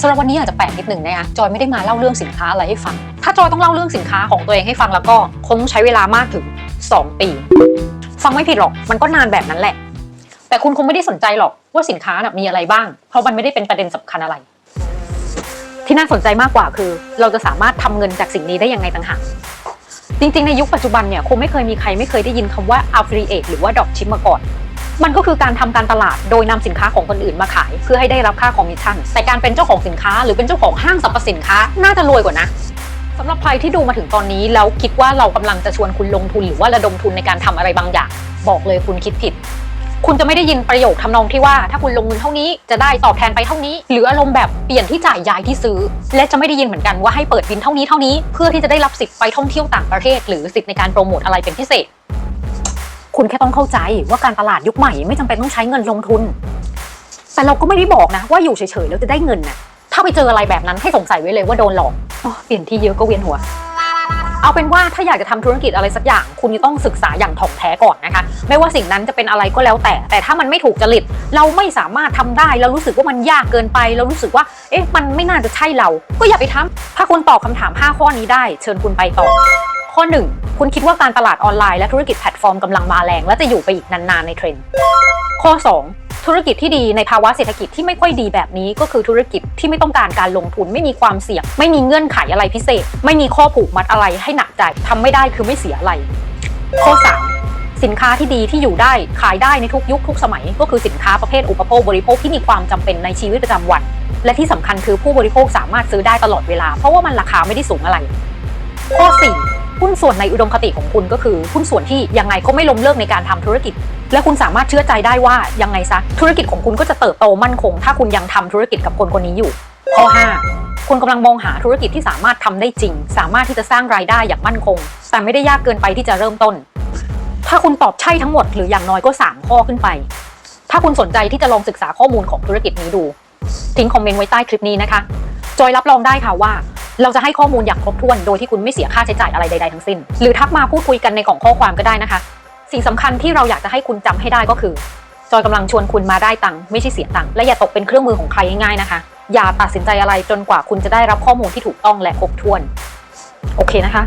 สำหรับวันนี้อาจจะแปลกนิดหนึ่งนะคะจอยไม่ได้มาเล่าเรื่องสินค้าอะไรให้ฟัง ถ้าจอยต้องเล่าเรื่องสินค้าของตัวเองให้ฟังแล้วก็คงใช้เวลามากถึง 2 ปี ฟังไม่ผิดหรอกมันก็นานแบบนั้นแหละ แต่คุณคงไม่ได้สนใจหรอกว่าสินค้าน่ะมีอะไรบ้าง เพราะมันไม่ได้เป็นประเด็นสำคัญอะไร ที่น่าสนใจมากกว่าคือ เราจะสามารถทำเงินจากสิ่งนี้ได้ยังไงต่างหากจริงๆ ในยุคปัจจุบันเนี่ยคงไม่เคยมีใครไม่เคยได้ยินคำว่า affiliate หรือว่า dropship มาก่อน มันก็คือการทำการตลาดโดยนำสินค้าของคนอื่นมาขาย เพื่อให้ได้รับค่าคอมมิชชั่น แต่การเป็นเจ้าของสินค้า หรือเป็นเจ้าของห้างสรรพสินค้าน่าจะรวยกว่านะสำหรับใครที่ดูมาถึงตอนนี้แล้วคิดว่าเรากำลังจะชวนคุณลงทุนหรือว่าระดมทุนในการทำอะไรบางอย่าง บอกเลยคุณคิดผิด คุณจะไม่ได้ยินประโยคทำนองที่ว่า ถ้าคุณลงเงินเท่านี้จะได้ตอบแทนไปเท่านี้ หรืออารมณ์แบบเปลี่ยนที่จ่ายย้ายที่ซื้อ และจะไม่ได้ยินเหมือนกันว่าให้เปิดบินเท่านี้เท่านี้ เพื่อที่จะได้รับสิทธิ์ไปท่องเที่ยวต่างประเทศ หรือสิทธิ์ในการโปรโมทอะไรเป็นพิเศษ คุณแค่ต้องเข้าใจว่าการตลาดยุคใหม่ไม่จำเป็นต้องใช้เงินลงทุน แต่เราก็ไม่ได้บอกนะ ว่าอยู่เฉยๆแล้วจะได้เงินนะถ้าไปเจออะไรแบบนั้นให้สงสัยไว้เลยว่าโดนหลอกอ๋อเปลี่ยนที่เยอะก็เวียนหัว เอาเป็นว่าถ้าอยากจะทำธุรกิจอะไรสักอย่าง คุณจะต้องศึกษาอย่างถ่องแท้ก่อนนะคะ ไม่ว่าสิ่งนั้นจะเป็นอะไรก็แล้วแต่ แต่ถ้ามันไม่ถูกจริต เราไม่สามารถทำได้เรารู้สึกว่ามันยากเกินไป เรารู้สึกว่า เอ๊ะ มันไม่น่าจะใช่เรา ก็อย่าไปทำถ้าคุณตอบคำถาม 5 ข้อนี้ได้ เชิญคุณไปต่อ ข้อ 1 คุณคิดว่าการตลาดออนไลน์และธุรกิจแพลตฟอร์มกำลังมาแรง และจะอยู่ไปอีกนานๆในเทรนด์ ข้อ 2 ธุรกิจที่ดีในภาวะเศรษฐกิจที่ไม่ค่อยดีแบบนี้ ก็คือธุรกิจที่ไม่ต้องการการลงทุนไม่มีความเสี่ยง ไม่มีเงื่อนไขอะไรพิเศษ ไม่มีข้อผูกมัดอะไรให้หนักใจทำไม่ได้คือไม่เสียอะไร ข้อ 3สินค้าที่ดีที่อยู่ได้ขายได้ในทุกยุคทุกสมัย ก็คือสินค้าประเภทอุปโภคบริโภคที่มีความจำเป็นในชีวิตประจำวัน และที่สำคัญคือผู้บริโภคสามารถซื้อได้ตลอดเวลา เพราะว่ามันราคาไม่ได้สูงอะไร ข้อ 4 หุ้นส่วนในอุดมคติของคุณก็คือหุ้นส่วนที่ยังไงก็ไม่ล้มเลิกในการทำธุรกิจ และคุณสามารถเชื่อใจได้ว่ายังไงซะธุรกิจของคุณก็จะเติบโตมั่นคง ถ้าคุณยังทำธุรกิจกับคนคนนี้อยู่ ข้อ 5 คุณกำลังมองหาธุรกิจที่สามารถทำได้จริง สามารถที่จะสร้างรายได้อย่างมั่นคง แต่ไม่ได้ยากเกินไปที่จะเริ่มต้น ถ้าคุณตอบใช่ทั้งหมดหรืออย่างน้อยก็ 3 ข้อขึ้นไป ถ้าคุณสนใจที่จะลองศึกษาข้อมูลของธุรกิจนี้ดู ทิ้งคอมเมนต์ไว้ใต้คลิปนี้นะคะจอยรับรองได้ค่ะว่า เราจะให้ข้อมูลอย่างครบถ้วนโดยที่คุณไม่เสียค่าใช้จ่ายอะไรใดๆทั้งสิ้น หรือทักมาพูดคุยกันในกล่องข้อความก็ได้นะคะ สิ่งสำคัญที่เราอยากจะให้คุณจำให้ได้ก็คือ จอยกำลังชวนคุณมาได้ตังค์ไม่ใช่เสียตังค์และอย่าตกเป็นเครื่องมือของใครง่ายๆนะคะ อย่าตัดสินใจอะไรจนกว่าคุณจะได้รับข้อมูลที่ถูกต้องและครบถ้วน โอเคนะคะ